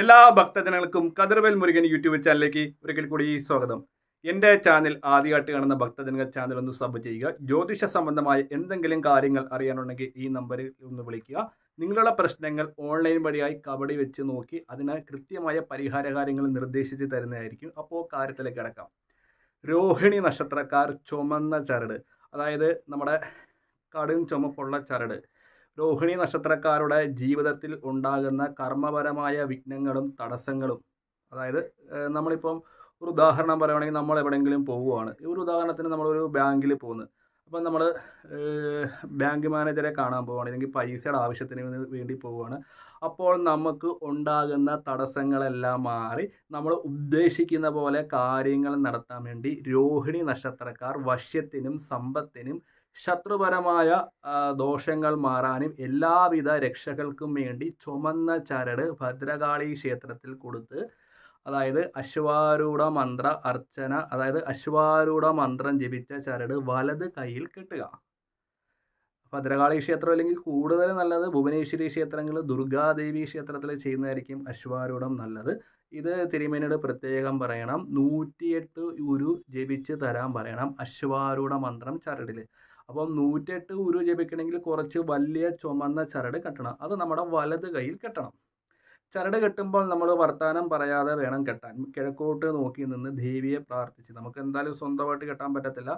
എല്ലാ ഭക്തജനങ്ങൾക്കും കതിർവേൽ മുരുകൻ യൂട്യൂബ് ചാനലിലേക്ക് ഒരിക്കൽ കൂടി സ്വാഗതം. എന്റെ ചാനൽ ആദ്യമായിട്ട് കാണുന്ന ഭക്തജനങ്ങൾ ചാനൽ ഒന്ന് സബ് ചെയ്യുക. ജ്യോതിഷ സംബന്ധമായ എന്തെങ്കിലും കാര്യങ്ങൾ അറിയാനുണ്ടെങ്കിൽ ഈ നമ്പറിൽ ഒന്ന് വിളിക്കുക. നിങ്ങളുടെ പ്രശ്നങ്ങൾ ഓൺലൈൻ വഴിയായി കബഡി വെച്ച് നോക്കി അതിന് കൃത്യമായ പരിഹാര കാര്യങ്ങൾ നിർദ്ദേശിച്ച് തരുന്നതായിരിക്കും. അപ്പോൾ കാര്യത്തിലേക്ക് കിടക്കാം. രോഹിണി നക്ഷത്രക്കാർ ചുമന്ന ചരട്. അതായത് നമ്മുടെ കടും ചുമപ്പുള്ള ചരട്. രോഹിണി നക്ഷത്രക്കാരുടെ ജീവിതത്തിൽ ഉണ്ടാകുന്ന കർമ്മപരമായ വിഘ്നങ്ങളും തടസ്സങ്ങളും. അതായത് നമ്മളിപ്പം ഒരു ഉദാഹരണം പറയുകയാണെങ്കിൽ നമ്മൾ എവിടെയെങ്കിലും പോവുകയാണ് ഒരു ഉദാഹരണത്തിന് നമ്മളൊരു ബാങ്കിൽ പോകുന്നു. അപ്പം നമ്മൾ ബാങ്ക് മാനേജറെ കാണാൻ പോവുകയാണ്. അല്ലെങ്കിൽ പൈസയുടെ ആവശ്യത്തിന് വേണ്ടി പോവുകയാണ്. അപ്പോൾ നമുക്ക് ഉണ്ടാകുന്ന തടസ്സങ്ങളെല്ലാം മാറി നമ്മൾ ഉദ്ദേശിക്കുന്ന പോലെ കാര്യങ്ങൾ നടത്താൻ വേണ്ടി രോഹിണി നക്ഷത്രക്കാർ വശ്യത്തിനും സമ്പത്തിനും ശത്രുപരമായ ദോഷങ്ങൾ മാറാനും എല്ലാവിധ രക്ഷകൾക്കും വേണ്ടി ചുമന്ന ചരട് ഭദ്രകാളി ക്ഷേത്രത്തിൽ കൊടുത്ത് അതായത് അശ്വാരൂഢ മന്ത്ര അർച്ചന അതായത് അശ്വാരൂഢ മന്ത്രം ജപിച്ച ചരട് വലത് കയ്യിൽ കെട്ടുക. ഭദ്രകാളി ക്ഷേത്രം അല്ലെങ്കിൽ കൂടുതൽ നല്ലത് ഭുവനേശ്വരി ക്ഷേത്രങ്ങൾ ദുർഗാദേവി ക്ഷേത്രത്തിൽ ചെയ്യുന്നതായിരിക്കും അശ്വാരൂഢം നല്ലത്. ഇത് തിരുമേനിയോട് പ്രത്യേകം പറയണം. നൂറ്റിയെട്ട് ഉരു ജപിച്ച് തരാൻ പറയണം അശ്വാരൂഢ മന്ത്രം ചരടിൽ അപ്പം നൂറ്റെട്ട് ഉരു ജപിക്കണമെങ്കിൽ കുറച്ച് വലിയ ചുമന്ന ചരട് കെട്ടണം. അത് നമ്മുടെ വലത് കയ്യിൽ കെട്ടണം. ചരട് കെട്ടുമ്പോൾ നമ്മൾ വർത്തമാനം പറയാതെ വേണം കെട്ടാൻ. കിഴക്കോട്ട് നോക്കി നിന്ന് ദേവിയെ പ്രാർത്ഥിച്ച്. നമുക്ക് എന്തായാലും സ്വന്തമായിട്ട് കെട്ടാൻ പറ്റത്തില്ല.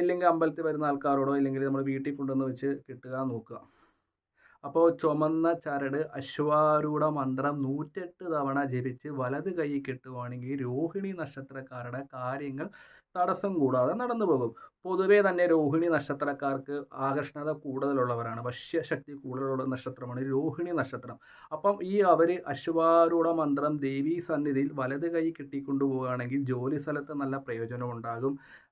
അല്ലെങ്കിൽ അമ്പലത്തിൽ വരുന്ന ആൾക്കാരോടോ അല്ലെങ്കിൽ നമ്മൾ വീട്ടിൽ കൊണ്ടുവന്ന് വെച്ച് കെട്ടുക നോക്കുക. അപ്പോൾ ചുമന്ന ചരട് അശ്വാരൂഢ മന്ത്രം നൂറ്റെട്ട് തവണ ജപിച്ച് വലത് കൈ കെട്ടുവാണെങ്കിൽ രോഹിണി നക്ഷത്രക്കാരുടെ കാര്യങ്ങൾ തടസ്സം കൂടാതെ നടന്നു പോകും. പൊതുവേ തന്നെ രോഹിണി നക്ഷത്രക്കാർക്ക് ആകർഷണത കൂടുതലുള്ളവരാണ്. വശ്യശക്തി കൂടുതലുള്ള നക്ഷത്രമാണ് രോഹിണി നക്ഷത്രം. അപ്പം ഈ അവർ അശ്വാരൂഢ മന്ത്രം ദേവീ സന്നിധിയിൽ വലത് കൈ കെട്ടിക്കൊണ്ടു പോവുകയാണെങ്കിൽ ജോലി സ്ഥലത്ത് നല്ല പ്രയോജനമുണ്ടാകും ആഹ്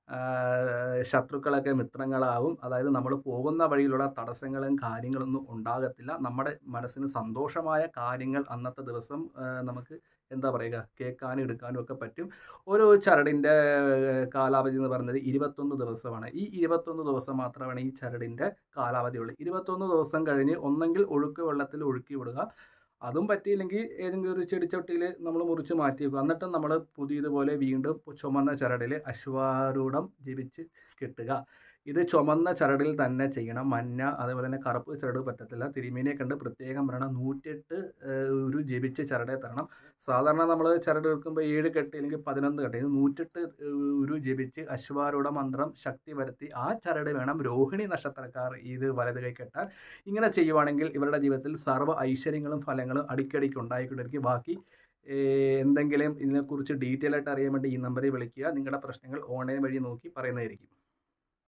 ശത്രുക്കളൊക്കെ മിത്രങ്ങളാവും. അതായത് നമ്മൾ പോകുന്ന വഴിയിലുള്ള തടസ്സങ്ങളും കാര്യങ്ങളൊന്നും ഉണ്ടാകത്തില്ല. നമ്മുടെ മനസ്സിന് സന്തോഷമായ കാര്യങ്ങൾ അന്നത്തെ ദിവസം നമുക്ക് എന്താ പറയുക കേൾക്കാനും എടുക്കാനും ഒക്കെ പറ്റും. ഒരു ചരടിന്റെ കാലാവധി എന്ന് പറയുന്നത് ഇരുപത്തൊന്ന് ദിവസമാണ്. ഈ ഇരുപത്തൊന്ന് ദിവസം മാത്രമാണ് ഈ ചരടിന്റെ കാലാവധിയുള്ളൂ ഇരുപത്തൊന്ന് ദിവസം കഴിഞ്ഞ് ഒന്നെങ്കിൽ ഒഴുക്ക് വെള്ളത്തിൽ ഒഴുക്കി വിടുക. അതും പറ്റിയില്ലെങ്കിൽ ഏതെങ്കിലും ഒരു ചെടിച്ചട്ടിയിൽ നമ്മൾ മുറിച്ച് മാറ്റി വെക്കുക എന്നിട്ട് നമ്മൾ പുതിയതുപോലെ വീണ്ടും ചുമന്ന ചരടിൽ അശ്വാരൂഢം ജീവിച്ച് കിട്ടുക. ഇത് ചുമന്ന ചരടിൽ തന്നെ ചെയ്യണം. മഞ്ഞ അതേപോലെ തന്നെ കറുപ്പ് ചരട് പറ്റത്തില്ല. തിരുമീനെ കണ്ട് പ്രത്യേകം പറയണം. നൂറ്റെട്ട് ഒരു ജപിച്ച ചരടെ തരണം. സാധാരണ നമ്മൾ ചരട് എടുക്കുമ്പോൾ ഏഴ് കെട്ട് അല്ലെങ്കിൽ പതിനൊന്ന് കെട്ട് ഇത് നൂറ്റെട്ട് ഒരു ജപിച്ച് അശ്വാരൂഢ മന്ത്രം ശക്തി വരുത്തി ആ ചരട് വേണം രോഹിണി നക്ഷത്രക്കാർ ഇത് വലത് കൈ കെട്ടാൻ. ഇങ്ങനെ ചെയ്യുവാണെങ്കിൽ ഇവരുടെ ജീവിതത്തിൽ സർവ ഐശ്വര്യങ്ങളും ഫലങ്ങളും അടിക്കടിക്ക് ഉണ്ടായിക്കൊണ്ടിരിക്കും. ബാക്കി എന്തെങ്കിലും ഇതിനെക്കുറിച്ച് ഡീറ്റെയിൽ ആയിട്ട് അറിയാൻ വേണ്ടി ഈ നമ്പറിൽ വിളിക്കുക. നിങ്ങളുടെ പ്രശ്നങ്ങൾ ഓൺലൈൻ വഴി നോക്കി പറയുന്നതായിരിക്കും.